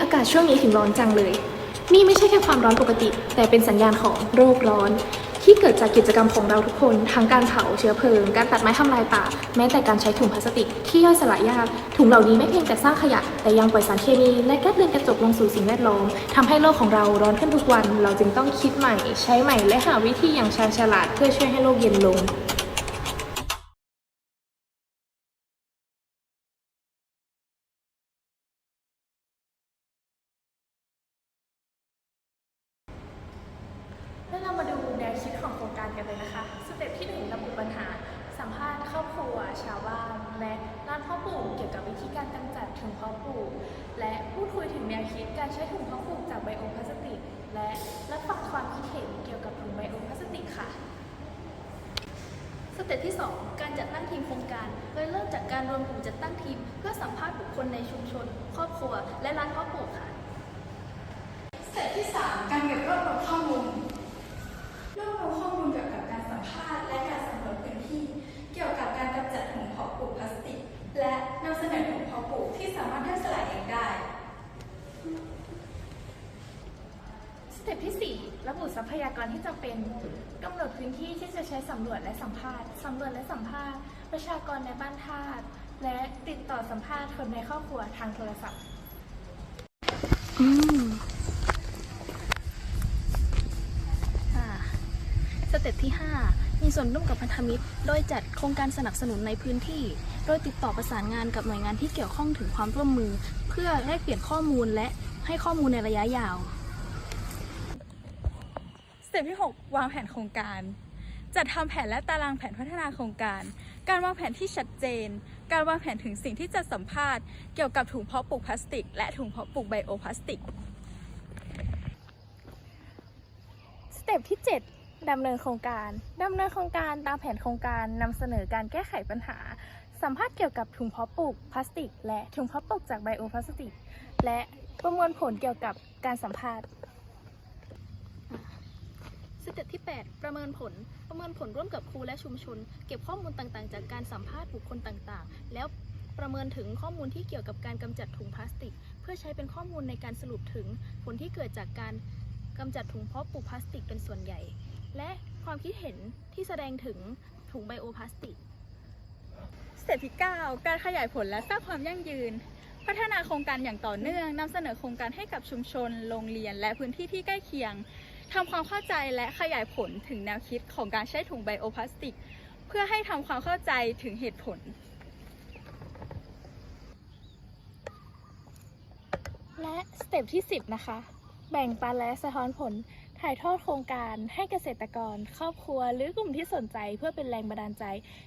อากาศช่วงนี้ถึงร้อนจังเลย นี่ไม่ใช่แค่ความร้อนปกติ แต่เป็นสัญญาณของโรคร้อน ที่เกิดจากกิจกรรมของเราทุกคน ทั้งการเผาเชื้อเพลิง การตัดไม้ทำลายป่า แม้แต่การใช้ถุงพลาสติก ที่ย่อยสลายยาก ถุงเหล่านี้ไม่เพียงแต่สร้างขยะ แต่ยังปล่อยสารเคมี และแก๊สเรือนกระจกลงสู่สิ่งแวดล้อมทำให้โลกของเราร้อนขึ้นทุกวัน เราจึงต้องคิดใหม่ ใช้ใหม่ และหาวิธีอย่างชาญฉลาดเพื่อช่วยให้โลกเย็นลง แล้วเรามาดูแนวคิดของโครงการกันเลยนะคะ สเต็ปที่ 1 ระบุปัญหา สัมภาษณ์ครอบครัว ชาวบ้าน และร้านเพ่อปลูกเกี่ยวกับวิธีการกำจัดถุงเพาะปลูก และพูดคุยถึงแนวคิดการ ใช้ถุงเพาะปลูกจากไบโอพลาสติก และรับฟังความคิดเห็นเกี่ยวกับถุงไบโอพลาสติกค่ะ สเต็ปที่ 2 การจัดตั้งทีมโครงการโดยเริ่มจากการรวมกลุ่มจัดตั้งทีม เพื่อสัมภาษณ์บุคคลในชุมชน ครอบครัว และร้านเพาะปลูกค่ะ สเต็ปที่ 3 การเก็บรวบรวมข้อมูล รวบรวมข้อมูลเกี่ยวกับการสัมภาษณ์และการสำรวจพื้นที่ เกี่ยวกับการกำจัดถุงเพาะปลูกพลาสติก และนำเสนอถุงเพาะปลูกที่สามารถย่อยสลายเองได้ สเต็ปที่ 4 ระบุทรั พยากรที่จำเป็นกำหนดพื้นที่ที่จะใช้สำรวจและสัมภาษณ์สำรวจและสัมภาษณ์ ประชากรในบ้านธาตุและติดต่อสัมภาษณ์คนในครอบครัวทางโทรศัพท์อ่าสเต็ปที่ 5 มีส่วนร่วมกับพันธมิตร โดยจัดโครงการสนับสนุนในพื้นที่ โดยติดต่อประสานงานกับหน่วยงานที่เกี่ยวข้องถึงความร่วมมือ เพื่อแลกเปลี่ยนข้อมูลและให้ข้อมูลในระยะยาว ต็ปที่ 6 วางแผนโครงการ จัดทำแผนและตารางแผนพัฒนาโครงการ การวางแผนที่ชัดเจน การวางแผนถึงสิ่งที่จะสัมภาษณ์เกี่ยวกับถุงเพาะปลูกพลาสติก และถุงเพาะปลูกไบโอพลาสติก สเต็ปที่ 7 ดำเนินโครงการ ดำเนินโครงการตามแผนโครงการนำเสนอการแก้ไขปัญหา สัมภาษณ์เกี่ยวกับถุงเพาะปลูกพลาสติก และถุงเพาะปลูกจากไบโอพลาสติก และประมวลผลเกี่ยวกับการสัมภาษณ์ ที่ 8 ประเมินผล ประเมินผลร่วมกับครูและชุมชน เก็บข้อมูลต่างๆ จากการสัมภาษณ์บุคคลต่างๆ แล้วประเมินถึงข้อมูลที่เกี่ยวกับการกำจัดถุงพลาสติก เพื่อใช้เป็นข้อมูลในการสรุปถึงผลที่เกิดจากการกำจัดถุงเพาะปลูกพลาสติกเป็นส่วนใหญ่ และความคิดเห็นที่แสดงถึงถุงไบโอพลาสติก สเต็ปที่ 9 การขยายผลและสร้างความยั่งยืน พัฒนาโครงการอย่างต่อเนื่องนำเสนอโครงการให้กับชุมชน โรงเรียน และพื้นที่ที่ใกล้เคียง ทำความเข้าใจและขยายผลถึงแนวคิดของการใช้ถุงไบโอพลาสติก เพื่อให้ทำความเข้าใจถึงเหตุผล และสเต็ปที่ 10 นะคะ แบ่งปันและสะท้อนผลถ่ายทอดโครงการให้เกษตรกร ครอบครัว หรือกลุ่มที่สนใจเพื่อเป็นแรงบันดาลใจ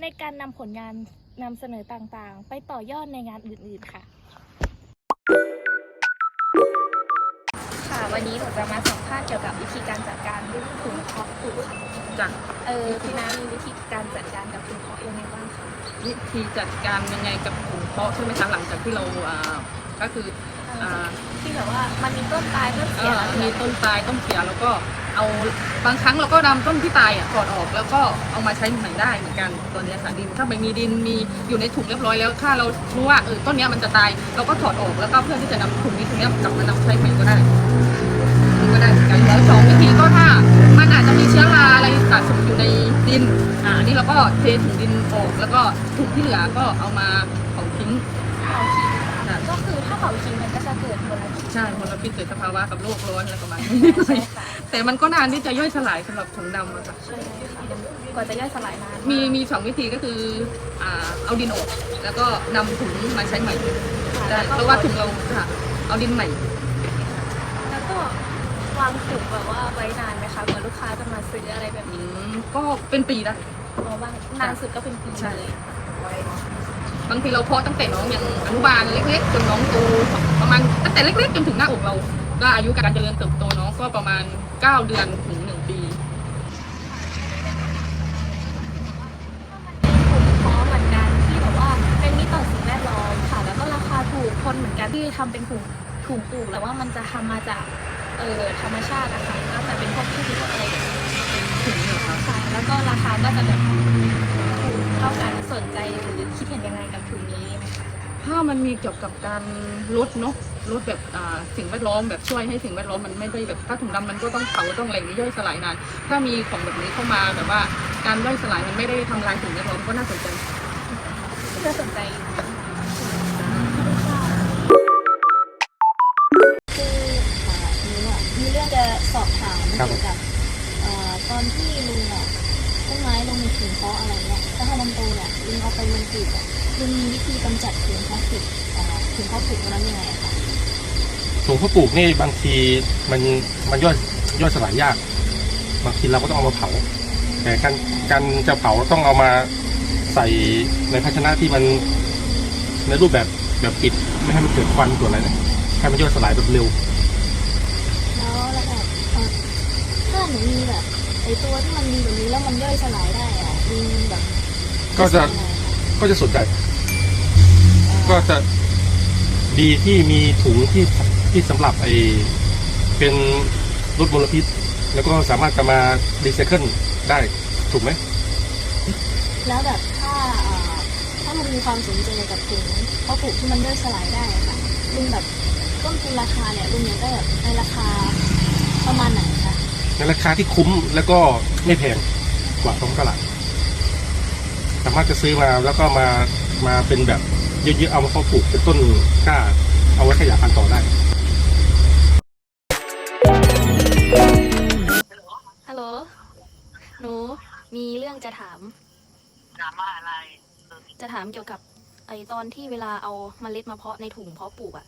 ในการนำผลงานนำเสนอต่างๆ ไปต่อยอดในงานอื่นๆค่ะ วันนี้หนูจะมาสัมภาษณ์เกี่ยวกับวิธีการจัดการเรื่องถุงเพาะปลูกค่ะจ้ะเออพี่น้ามีวิธีการจัดการกับถุงเพาะยังไงบ้างคะวิธีจัดการยังไงกับถุงเพาะใช่ไหมคะหลังจากที่เราอ่าก็คืออ่าที่แบบว่ามันมีต้นตายต้นเอเสียออะไรมีแบบต้นตายต้นเสียแล้วก็เอาบางครั้งเราก็นำต้นที่ตายอะถอดออกแล้วก็เอามาใช้ใหม่ได้เหมือนกันตัวเนี้ยค่ะดินถ้าไม่มีดินมีอยู่ในถุงเรียบร้อยแล้ว ถ้าเรารู้ว่าเออต้นเนี้ยมันจะตายเราก็ถอดออกแล้วก็เพื่อที่จะนำถุงนี้ถุงเนี้ยกลับมานำใช้ใหม่ก็ได้ก็ ได้เหมือนกันแล้วสองวิธีก็ถ้ามันอาจจะมีเชื้อราอะไรสะสมอยู่ในดินอ่าอันนี้เราก็เทถุงดินออกแล้วก็ถุงที่เหลือก็เอามาเผาทิ้งเผาทิ้งก็คือถ้าเผาทิ้งมันก็จะเกิดมลพิษใช่มลพิษเกิดสภาวะกับโลกร้อนอะไรประมาณนี้ใช่ค่ะแต่มันก็นานที่จะย่อยสลายสำหรับถุงดำอะค่ะ ใช่ค่ะกว่าจะย่อยสลายนานมีมีสองวิธีก็คืออ่าเอาดินออก แล้วก็นำถุงมาใช้ใหม่ได้เพราะว่าถุงเราค่ะเอาดินใหม่ แล้วก็วางถุง แบบว่าไว้นานไหมคะกว่าลูกค้าจะมาซื้ออะไรแบบอืนี้มก็เป็นปีนะเพราะว่านานสุดก็เป็นปีใช่เลยบางทีเราเพาะตั้งแต่น้องยังอนุบาลเล็กๆจนน้องโตประมาณตั้งแต่เล็กๆจนถึงหน้าอกเราก็อายุการเจริญเติบโตน้องก็ประมาณ 9 เดือนถึง1ปีเพราะเหมือนกันที่แบบว่าเป็นมิตรต่อสิ่งแวดล้อมค่ะแล้วก็ราคาถูกคนเหมือนกันที่ทำเป็นถุงถุงปลูกแต่ว่ามันจะทำมาจาก เอ่อธรรมชาตินะคะก็จะเป็นพวกพืชอะไรอย่างเงี้ยถึงเหรอคะค่ะแล้วก็ราคาก็จะแบบถูกเท่ากันสนใจหรือคิดเห็นยังไงกับถุงนี้ไหมคะถ้ามันมีเกี่ยวกับการลดเนาะลดแบบอ่าสิ่งแวดล้อมแบบช่วยให้สิ่งแวดล้อมมันไม่ได้แบบถ้าถุงดำมันก็ต้องเผาต้องอะไรอย่างนี้ย่อยสลายนาน ถ้ามีของแบบนี้เข้ามาแบบว่าการย่อยสลายมันไม่ได้ทำลายสิ่งแวดล้อมก็น่าสนใจน่าสนใจ ครับเกี่ยวกับเอ่อตอนที่ลุงอะต้นไม้ลงในถุงเพาะอะไรเนี่ยถ้าให้มันโตเนี่ยลุงเอาไปลงปลูกอะลุงมีวิธีกำจัดถุงพลาสติกเอ่อถุงเพาะปลูกตรงนั้นยังไงอะคะถุงข้าวปลูกนี่บางทีมันมันย่อยย่อยสลายยาก บางทีเราก็ต้องเอามาเผา แต่การการจะเผาต้องเอามาใส่ในภาชนะที่มันในรูปแบบแบบปิดไม่ให้มันเกิดควันตัวอะไรนะให้มันย่อยสลายแบบเร็วแล้วแล้วแบบเอ่อ ถ้าหนูมีแบบไอตัวที่มันมีแบบนี้แล้วมันย่อยสลายได้อะลุงแบบก็จะทำยังไงคะก็จะสนใจ ก็จะดีที่มีถุงที่ที่สำหรับไอเป็นลดมลพิษ แล้วก็สามารถจะมารีไซเคิลได้ถูกไหม แล้วแบบถ้าเอ่อถ้าลุงมีความสนใจกับถุงเพาะปลูกที่มันย่อยสลายได้อะค่ะลุงแบบต้นทุนราคาเนี่ยลุงอยากได้แบบในราคาประมาณไหนคะ ในราคาที่คุ้มแล้วก็ไม่แพงกว่าท้องตลาดสามารถจะซื้อมาแล้วก็มามาเป็นแบบเยอะๆเอามาเพาะปลูกเป็นต้นกล้า เอาไว้ขยายพันธุ์ต่อได้ฮัลโหลหนูมีเรื่องจะถามถามว่าอะไรจะถามเกี่ยวกับไอตอนที่เวลาเอาเมล็ดมาเพาะในถุงเพาะปลูกอะ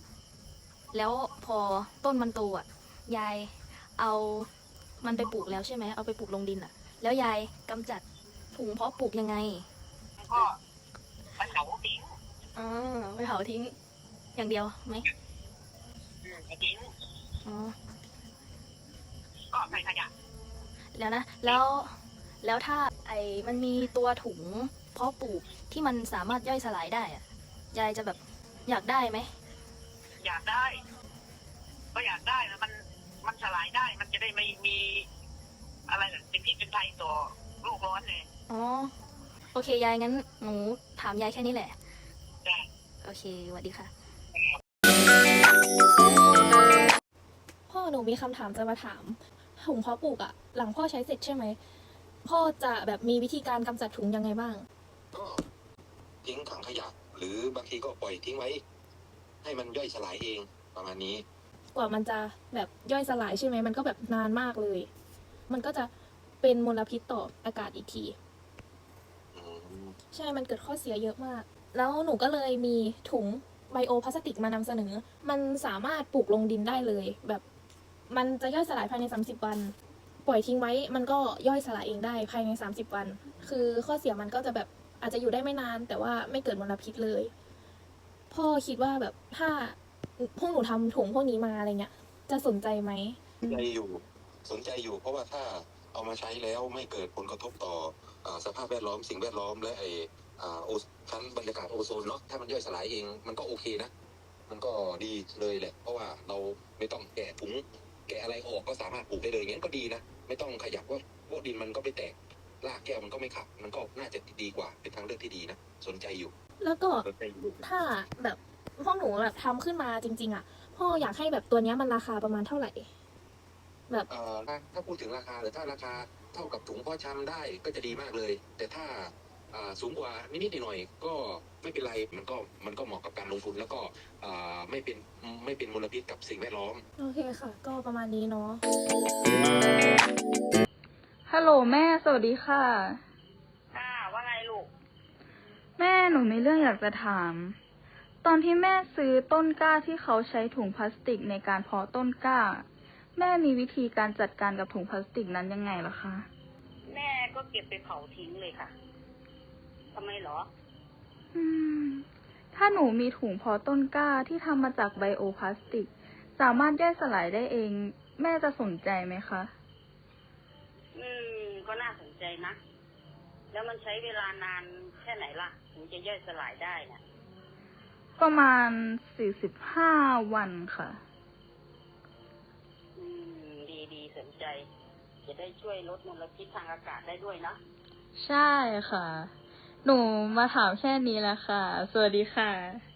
แล้วพอต้นมันโตอะยายเอา มันไปปลูกแล้วใช่ไหมเอาไปปลูกลงดินอะแล้วยายกำจัดถุงเพาะปลูกยังไงก็ไปเผาทิ้งอ๋อไปเผาทิ้ง อย่างเดียวไหมอืมไปทิ้งอ๋อ ก็ใส่ขยะแล้วนะแล้วแล้วถ้าไอมันมีตัวถุงเพาะปลูกที่มันสามารถย่อยสลายได้อะยายจะแบบอยากได้ไหมอยากได้ ก็อยากได้แล้วมัน มันสลายได้มันจะได้ไม่มี อะไรน่ะเป็นพิษเป็นภัยต่อโลกร้อนเลยอ๋อ โอเค ยายงั้นหนูถามยายแค่นี้แหละได้โอเคสวัสดีค่ะ พ่อหนูมีคำถามจะมาถามถุงเพาะปลูกอะหลังพ่อใช้เสร็จใช่ไหม พ่อจะแบบมีวิธีการกำจัดถุงยังไงบ้าง ก็ทิ้งถังขยะ หรือบางทีก็ปล่อยทิ้งไว้ ให้มันย่อยสลายเองประมาณนี้ กว่ามันจะแบบย่อยสลายใช่ไหมมันก็แบบนานมากเลย มันก็จะเป็นมลพิษต่ออากาศอีกทีอืมใช่ มันเกิดข้อเสียเยอะมาก แล้วหนูก็เลยมีถุงไบโอพลาสติกมานำเสนอ มันสามารถปลูกลงดินได้เลย แบบมันจะย่อยสลายภายใน 30 วัน ปล่อยทิ้งไว้ มันก็ย่อยสลายเองได้ภายใน 30 วัน คือข้อเสียมันก็จะแบบอาจจะอยู่ได้ไม่นาน แต่ว่าไม่เกิดมลพิษเลย พ่อคิดว่าแบบถ้า พวกหนูทำถุงพวกนี้มาอะไรเงี้ย จะสนใจไหมสนใจอยู่สนใจอยู่ เพราะว่าถ้าเอามาใช้แล้วไม่เกิดผลกระทบต่ออาสภาพแวดล้อมสิ่งแวดล้อมและไออ่าโอชั้นบรรยากาศโอโซนเนาะถ้ามันย่อยสลายเองมันก็โอเคนะ มันก็ดีเลยแหละ เพราะว่าเราไม่ต้องแกะถุงแกะอะไรออกก็สามารถปลูกได้เลยงั้นก็ดีนะ ไม่ต้องขยับว่าพวกดินมันก็ไม่แตกรากแก้วมันก็ไม่ขับ มันก็น่าจะดีกว่าเป็นทางเลือกที่ดีนะ สนใจอยู่ แล้วก็สนใจอยู่ถ้าแบบ พวกหนูแบบทำขึ้นมาจริง ๆ อะ พ่ออยากให้แบบตัวเนี้ยมันราคาประมาณเท่าไหร่ แบบเอ่อถ้าถ้าพูดถึงราคาหรือถ้าราคาเท่ากับถุงเพ่อชำได้ก็จะดีมากเลย แต่ถ้าอ่าสูงกว่านิดๆหน่อยๆก็ไม่เป็นไรมันก็มันก็เหมาะกับการลงทุนแล้วก็อ่าไม่เป็นไม่เป็นมลพิษกับสิ่งแวดล้อม โอเคค่ะ ก็ประมาณนี้เนาะ ฮัลโหลแม่ สวัสดีค่ะ อ่าว่าไงลูก แม่หนูมีเรื่องอยากจะถาม ตอนที่แม่ซื้อต้นกล้าที่เขาใช้ถุงพลาสติกในการเพาะต้นกล้า แม่มีวิธีการจัดการกับถุงพลาสติกนั้นยังไงล่ะคะ แม่ก็เก็บไปเผาทิ้งเลยค่ะทำไมเหรอ อืม ถ้าหนูมีถุงเพาะต้นกล้าที่ทำมาจากไบโอพลาสติก สามารถย่อยสลายได้เอง แม่จะสนใจไหมคะ อืม ก็น่าสนใจนะ แล้วมันใช้เวลานานแค่ไหนล่ะ ถึงจะย่อยสลายได้นะ ประมาณสี่สิบห้าวันค่ะ อืม ดีดีสนใจ จะได้ช่วยลดมลพิษทางอากาศได้ด้วยนะ ใช่ค่ะ หนูมาถามแค่นี้แหละค่ะ สวัสดีค่ะ